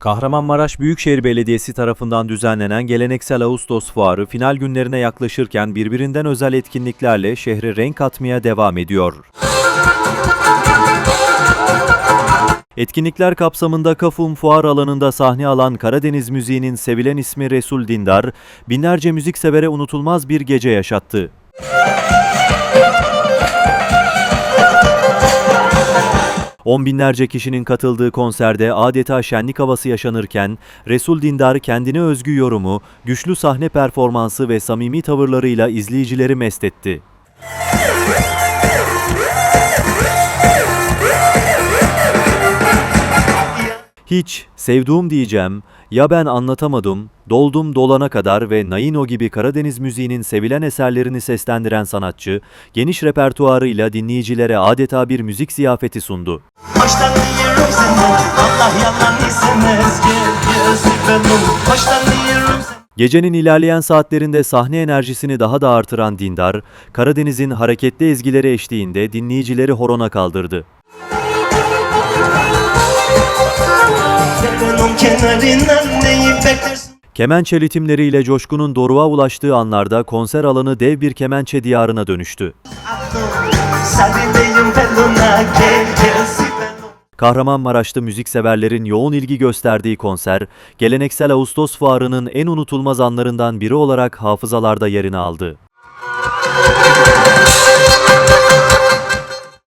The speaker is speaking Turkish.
Kahramanmaraş Büyükşehir Belediyesi tarafından düzenlenen geleneksel Ağustos Fuarı final günlerine yaklaşırken birbirinden özel etkinliklerle şehre renk katmaya devam ediyor. Etkinlikler kapsamında Kafum Fuar alanında sahne alan Karadeniz müziğinin sevilen ismi Resul Dindar, binlerce müziksevere unutulmaz bir gece yaşattı. On binlerce kişinin katıldığı konserde adeta şenlik havası yaşanırken, Resul Dindar kendine özgü yorumu, güçlü sahne performansı ve samimi tavırlarıyla izleyicileri mest etti. Hiç, sevduğum diyeceğim, ya ben anlatamadım, doldum dolana kadar ve Naino gibi Karadeniz müziğinin sevilen eserlerini seslendiren sanatçı, geniş repertuarıyla dinleyicilere adeta bir müzik ziyafeti sundu. Gecenin ilerleyen saatlerinde sahne enerjisini daha da artıran Dindar, Karadeniz'in hareketli ezgileri eşliğinde dinleyicileri horona kaldırdı. Tepenin kenarından neyi beklersin Kemençe ritimleriyle coşkunun doruğa ulaştığı anlarda konser alanı dev bir kemençe diyarına dönüştü. Kahramanmaraş'ta müzikseverlerin yoğun ilgi gösterdiği konser, geleneksel Ağustos Fuarı'nın en unutulmaz anlarından biri olarak hafızalarda yerini aldı.